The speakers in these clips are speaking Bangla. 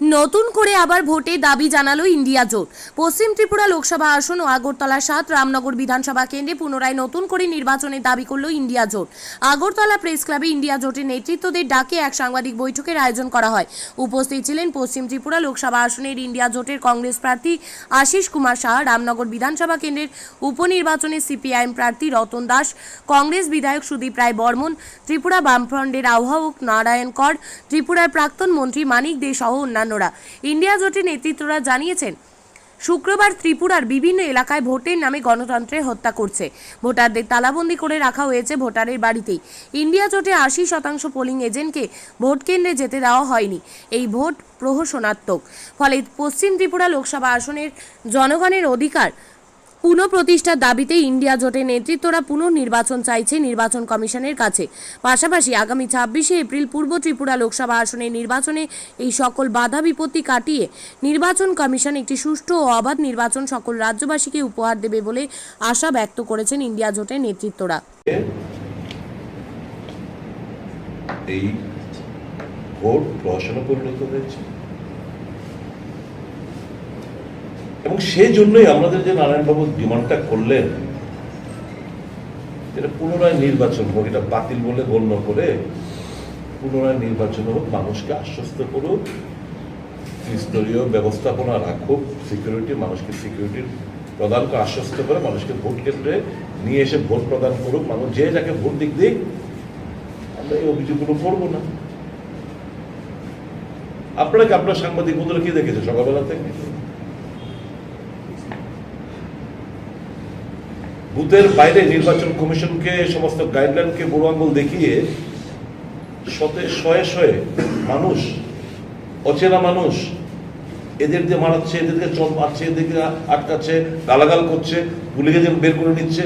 নতুন করে আবার ভোটে দাবি জানালো ইন্ডিয়া জোট। পশ্চিম ত্রিপুরা লোকসভা আসন ও আগরতলা সাত, রামনগর বিধানসভা কেন্দ্রে পুনরায় নতুন করে নির্বাচনের দাবি করল ইন্ডিয়া জোট। আগরতলা প্রেস ক্লাবে ইন্ডিয়া জোটের নেতৃত্বদের ডাকে এক সাংবাদিক বৈঠকের আয়োজন করা হয়। উপস্থিত ছিলেন পশ্চিম ত্রিপুরা লোকসভা আসনের ইন্ডিয়া জোটের কংগ্রেস প্রার্থী আশিস কুমার সাহা, রামনগর বিধানসভা কেন্দ্রের উপনির্বাচনে সিপিআইএম প্রার্থী রতন দাস, কংগ্রেস বিধায়ক সুদীপ রায় বর্মন, ত্রিপুরা বামফ্রন্টের আহ্বায়ক নারায়ণ কর, ত্রিপুরার প্রাক্তন মন্ত্রী মানিক দে সহ অন্যান্যরা ইন্ডিয়া জোটের নেতৃত্বরা জানিয়েছেন, শুক্রবার ত্রিপুরার বিভিন্ন এলাকায় ভোটের নামে গণতন্ত্রে হত্যা করছে। ভোটারদের তালাবন্দি করে রাখা হয়েছে ভোটারের বাড়িতেই। ইন্ডিয়া জোটে আশি শতাংশ পোলিং এজেন্টকে ভোট কেন্দ্রে যেতে দেওয়া হয়নি। এই ভোট প্রহসনাত্মক। ফলে পশ্চিম ত্রিপুরা লোকসভা আসনের জনগণের অধিকার পুনঃপ্রতিষ্ঠার দাবিতে ইন্ডিয়া জোটের নেতৃত্বরা পুনর্নির্বাচন চাইছে নির্বাচন কমিশনের কাছে। পাশাপাশি আগামী ছাব্বিশে এপ্রিল পূর্ব ত্রিপুরা লোকসভা আসনের নির্বাচনে এই সকল বাধা বিপত্তি কাটিয়ে নির্বাচন কমিশন একটি সুষ্ঠু ও অবাধ নির্বাচন সকল রাজ্যবাসীকে উপহার দেবে বলে আশা ব্যক্ত করেছেন ইন্ডিয়া জোটের নেতৃত্বরা। এই ভোট প্রহসনে পরিণত হয়েছে। এবং সেই জন্যই আমাদের যে নারায়ণবাবু ডিমান্ডটা করলেন, এটা পুনরায় নির্বাচন হোক, এটা বাতিল বলে গণ্য করে পুনরায় নির্বাচন হোক, মানুষকে আশ্বস্ত করুক, ত্রিস্তরীয় ব্যবস্থাপনা রাখুক সিকিউরিটি মানুষকে সিকিউরিটি প্রদান করে আশ্বস্ত করে মানুষকে ভোট কেন্দ্রে নিয়ে এসে ভোট প্রদান করুক, মানুষ যে যাকে ভোট দিক দিক, আমরা এই অভিযোগগুলো করব না। আপনারা কি আপনার সাংবাদিক বন্ধুরা কি দেখেছে সকালবেলা থেকে? বুথের বাইরে নির্বাচন কমিশনকে, সমস্ত গাইডলাইনকে বুড়ো আঙ্গুল দেখিয়ে শতে শয়ে শয়ে মানুষ, অচেনা মানুষ, এদের দিয়ে মারাচ্ছে এদেরকে চল মারছে এদেরকে আটকাচ্ছে, গালাগাল করছে পুলিশে যেন বের করে নিচ্ছে।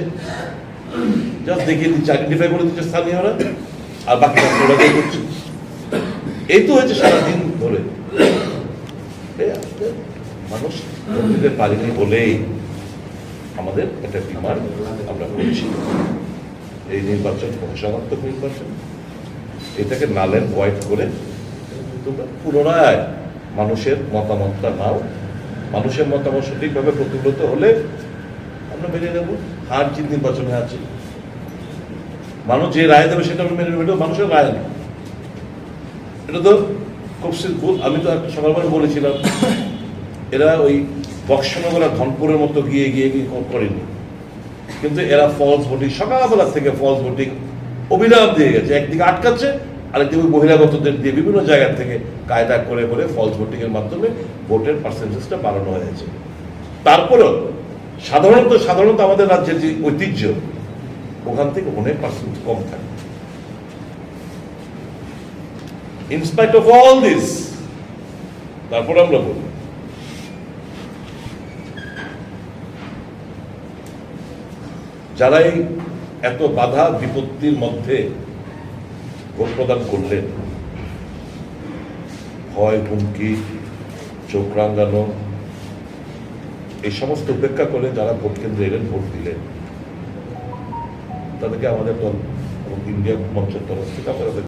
জাস্ট দেখিয়ে দিচ্ছে আইডেন্টিফাই করে দিচ্ছে স্থানীয়রা, আর বাকি করছে। এই তো হয়েছে সারাদিন ধরে। মানুষ দিতে বলেই আমাদের একটা ডিমান্ড আমরা করছি এই নির্বাচন প্রশাসনাত্মক নির্বাচন। এটাকে নালেন হোয়াইট করে তোমরা পুনরায় মানুষের মতামতটা নাও। মানুষের মতামত সঠিকভাবে প্রতিফলিত হলে আমরা মেনে নেব। হার জিত নির্বাচনে আছে। মানুষ যে রায় দেবে সেটা আমরা মেনে নেব, এটা মানুষের রায় নেই। এটা তো খুব আমি তো একটা সকালবেলা বলেছিলাম, এরা ওই বক্সনগরা ধনপুরের মতো গিয়ে গিয়ে করেনি। কিন্তু এরা ফলস ভোটিং সকালবেলা থেকে ফলস ভোটিং অবিরাম দিয়ে গেছে। একদিকে আটকাচ্ছে, আরেকদিকে ওই বহিরাগতদের দিয়ে বিভিন্ন জায়গা থেকে কায়দা করে করে ফলস ভোটিং এর মাধ্যমে ভোটের পার্সেন্টেজটা বাড়ানো হয়েছে। তারপরেও সাধারণত সাধারণত আমাদের রাজ্যের যে ঐতিহ্য, ওখান থেকে অনেক পার্সেন্ট কম থাকে। ইনস্পাইট অফ অল দিস তারপর আমরা বলি যারা এই এত বাধা বিপত্তির মধ্যে ভোট প্রদান করলেন, ভয়, হুমকি, চোখ রাঙ্গানো এই সমস্ত উপেক্ষা করে যারা ভোট কেন্দ্রে এলেন, ভোট দিলেন, তাদেরকে আমাদের দল ইন্ডিয়া মঞ্চের তরফ থেকে আমরা